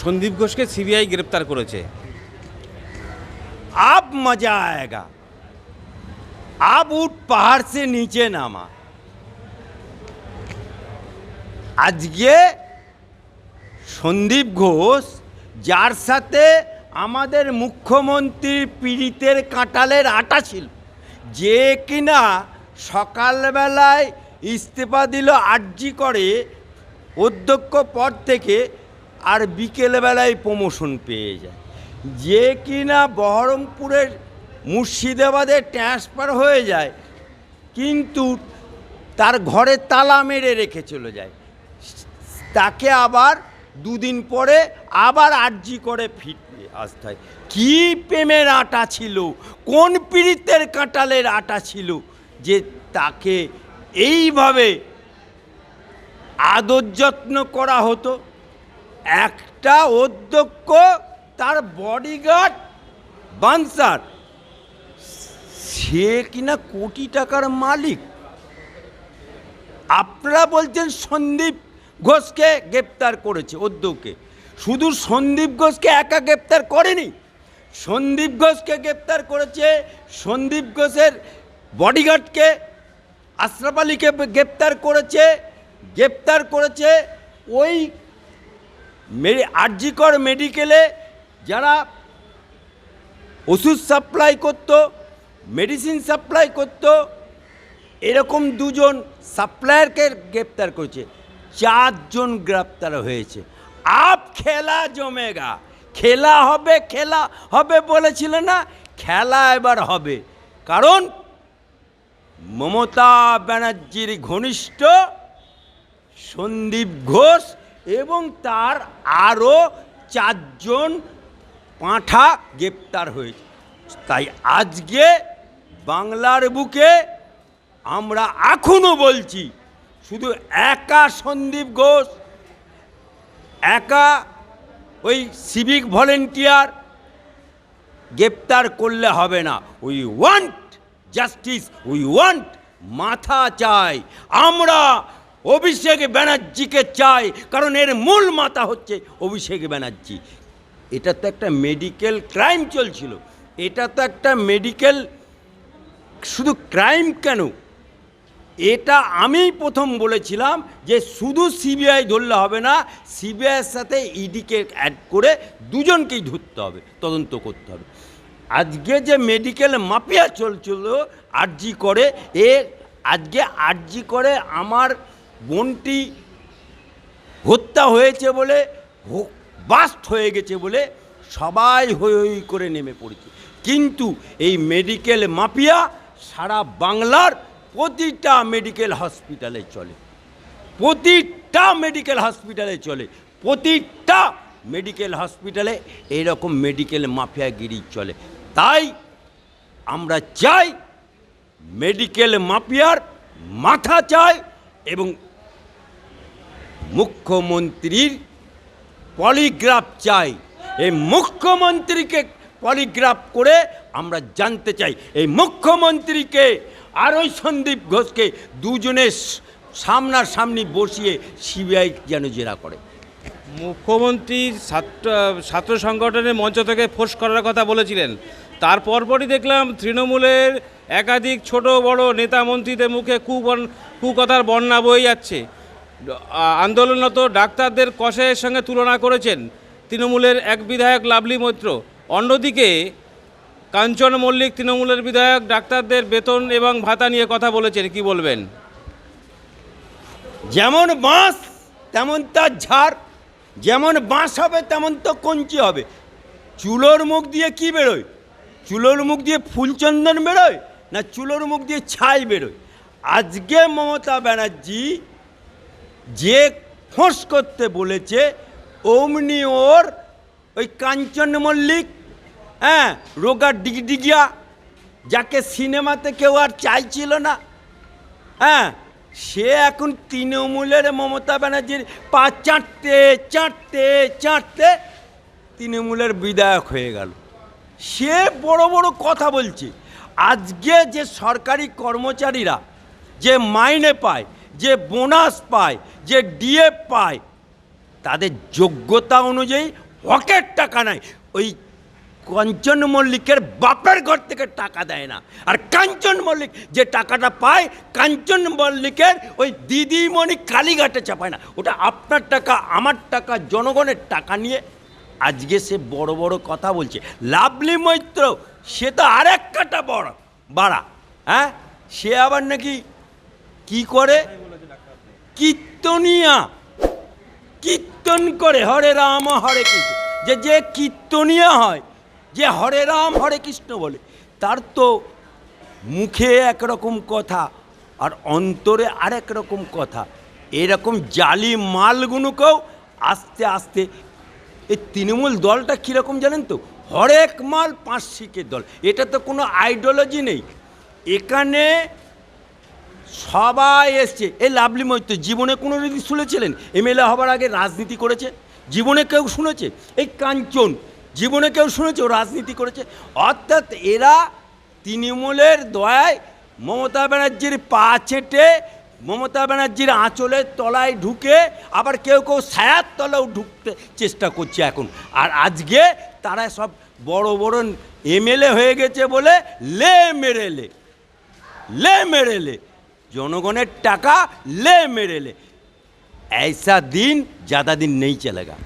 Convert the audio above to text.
সন্দীপ ঘোষকে সিবিআই গ্রেপ্তার করেছে। আপ মজা আয়েগা। আপ উঠ পাহাড় সে নিচে নামা। আজকে সন্দীপ ঘোষ, যার সাথে আমাদের মুখ্যমন্ত্রীর পীড়িতের কাঁটালের আটা ছিল, যে কিনা সকালবেলায় ইস্তফা দিল আর্জি করে, অধ্যক্ষ পদ থেকে আর বিকেলবেলায় প্রমোশন পেয়ে যায়। যে কিনা বহরমপুরের মুর্শিদাবাদে ট্রান্সফার হয়ে যায়, কিন্তু তার ঘরে তালা মেরে রেখে চলে যায়। তাকে আবার দুদিন পরে আবার আর্জি করে ফিরতে আসতে হয়। কী প্রেমের আটা ছিল, কোন পীড়িতের কাঁটালের আটা ছিল যে তাকে এইভাবে আদর যত্ন করা হতো? একটা অধ্যক্ষ, তার বডিগার্ড বানসার সে কিনা কোটি টাকার মালিক। আপনারা বলছেন সন্দীপ ঘোষকে গ্রেপ্তার করেছে অধ্যক্ষে শুধু সন্দীপ ঘোষকে একা গ্রেপ্তার করেনি। সন্দীপ ঘোষকে গ্রেপ্তার করেছে, সন্দীপ ঘোষের বডিগার্ডকে আশরাফ আলীকে গ্রেপ্তার করেছে গ্রেপ্তার করেছে ওই আরজিকর মেডিকেলে যারা ওষুধ সাপ্লাই করতো, মেডিসিন সাপ্লাই করতো, এরকম দুজন সাপ্লায়ারকে গ্রেপ্তার করেছে, চারজন গ্রেপ্তার হয়েছে। আপ খেলা জমেগা, খেলা হবে খেলা হবে বলেছিল না, খেলা এবার হবে। কারণ মমতা ব্যানার্জির ঘনিষ্ঠ সন্দীপ ঘোষ এবং তার আরও চারজন পাঁঠা গ্রেপ্তার হয়েছে। তাই আজকে বাংলার বুকে আমরা এখনও বলছি, শুধু একা সন্দীপ ঘোষ, একা ওই সিভিক ভলেন্টিয়ার গ্রেপ্তার করলে হবে না। We want justice we want মাথা চাই। আমরা অভিষেক ব্যানার্জিকে চাই, কারণ এর মূল মাথা হচ্ছে অভিষেক ব্যানার্জি। এটা তো একটা মেডিকেল ক্রাইম চলছিল। এটা তো একটা মেডিকেল শুধু ক্রাইম কেন? এটা আমি প্রথম বলেছিলাম যে শুধু সিবিআই ধরলে হবে না সিবিআইয়ের সাথে ইডিকে অ্যাড করে দুজনকেই ধরতে হবে, তদন্ত করতে হবে। আজকে যে মেডিকেল মাফিয়া চলছিল, আরজি করে, এ আজকে আরজি করে আমার বোনটি হত্যা হয়েছে বলে বাস্ট হয়ে গেছে বলে সবাই হই হই করে নেমে পড়েছে। কিন্তু এই মেডিকেল মাফিয়া সারা বাংলার প্রতিটা মেডিকেল হসপিটালে চলে। প্রতিটা মেডিকেল হসপিটালে চলে। প্রতিটা মেডিকেল হসপিটালে এইরকম মেডিকেল মাফিয়াগিরি চলে। তাই আমরা চাই, মেডিকেল মাফিয়ার মাথা চাই এবং মুখ্যমন্ত্রীর পলিগ্রাফ চাই। এই মুখ্যমন্ত্রীকে পলিগ্রাফ করে আমরা জানতে চাই। এই মুখ্যমন্ত্রীকে আর ওই সন্দীপ ঘোষকে দুজনে সামনাসামনি বসিয়ে সিবিআই যেন জেরা করে। মুখ্যমন্ত্রীর ছাত্র ছাত্র সংগঠনের মঞ্চ থেকে ফোর্স করার কথা বলেছিলেন। তার পরপরই দেখলাম তৃণমূলের একাধিক ছোট বড় নেতা মন্ত্রীদের মুখে কুবন, কুকথার বন্যা বয়ে যাচ্ছে। আন্দোলনরত ডাক্তারদের কষায়ের সঙ্গে তুলনা করেছেন তৃণমূলের এক বিধায়ক লাভলি মৈত্র। অন্যদিকে কাঞ্চন মল্লিক তৃণমূলের বিধায়ক ডাক্তারদের বেতন এবং ভাতা নিয়ে কথা বলেছেন, কি বলবেন? যেমন বাঁশ, তেমন তার ঝাড়, যেমন বাঁশ হবে, তেমন তো কঞ্চি হবে। চুলোর মুখ দিয়ে কি বেরোয়? চুলোর মুখ দিয়ে ফুলচন্দন বেরোয় না চুলোর মুখ দিয়ে ছাই বেরোয়? আজকে মমতা ব্যানার্জি যে ফোঁস করতে বলেছে, অমনি ওর ওই কাঞ্চন মল্লিক হ্যাঁ রোগা ডিগডিগিয়া, যাকে সিনেমাতে কেউ আর চাইছিল না হ্যাঁ সে এখন তৃণমূলের মমতা ব্যানার্জির পা চাটতে চাটতে চাটতে তৃণমূলের বিধায়ক হয়ে গেল। সে বড় বড় কথা বলছে। আজকে যে সরকারি কর্মচারীরা যে মাইনে পায় যে বোনাস পায়, যে ডিএফ পায়, তাদের যোগ্যতা অনুযায়ী হকের টাকা নাই। ওই কাঞ্চন মল্লিকের বাপের ঘর থেকে টাকা দেয় না। আর কাঞ্চন মল্লিক যে টাকাটা পায়, কাঞ্চন মল্লিকের ওই দিদিমণি কালীঘাটে চাপায় না। ওটা আপনার টাকা, আমার টাকা, জনগণের টাকা নিয়ে আজকে সে বড় বড় কথা বলছে। লাভলি মৈত্র, সে তো আরেক কাটা বড়, বাড়া হ্যাঁ? সে আবার নাকি কি করে? কীর্তনিয়া। কীর্তন করে হরে রাম, হরে কৃষ্ণ। যে যে কীর্তনিয়া হয়, যে হরে রাম, হরে কৃষ্ণ বলে, তার তো মুখে একরকম কথা আর অন্তরে আরেক রকম কথা। এরকম জালি মালগুলোকেও আস্তে আস্তে, এই তৃণমূল দলটা কীরকম জানেন তো? হরেক মাল পাঁচ শিকের দল। এটা তো কোনো আইডিওলজি নেই। এখানে সবাই এসছে। এই লাভলি মৈত্র, জীবনে কোনো যদি শুনেছিলেন? এমএলএ হবার আগে রাজনীতি করেছে, জীবনে কেউ শুনেছে? এই কাঞ্চন, জীবনে কেউ শুনেছে ও রাজনীতি করেছে? অর্থাৎ এরা তৃণমূলের দয়ায় মমতা ব্যানার্জির পা ছেঁটে মমতা ব্যানার্জির আঁচলের তলায় ঢুকে, আবার কেউ কেউ ছায়ার তলাও ঢুকতে চেষ্টা করছে এখন। আর আজকে তারা সব বড় বড় এমএলএ হয়ে গেছে বলে লে মেরেলে লে মেরেলে। ले जनगणेर टाका ले मेरे ले ऐसा दिन ज़्यादा दिन नहीं चलेगा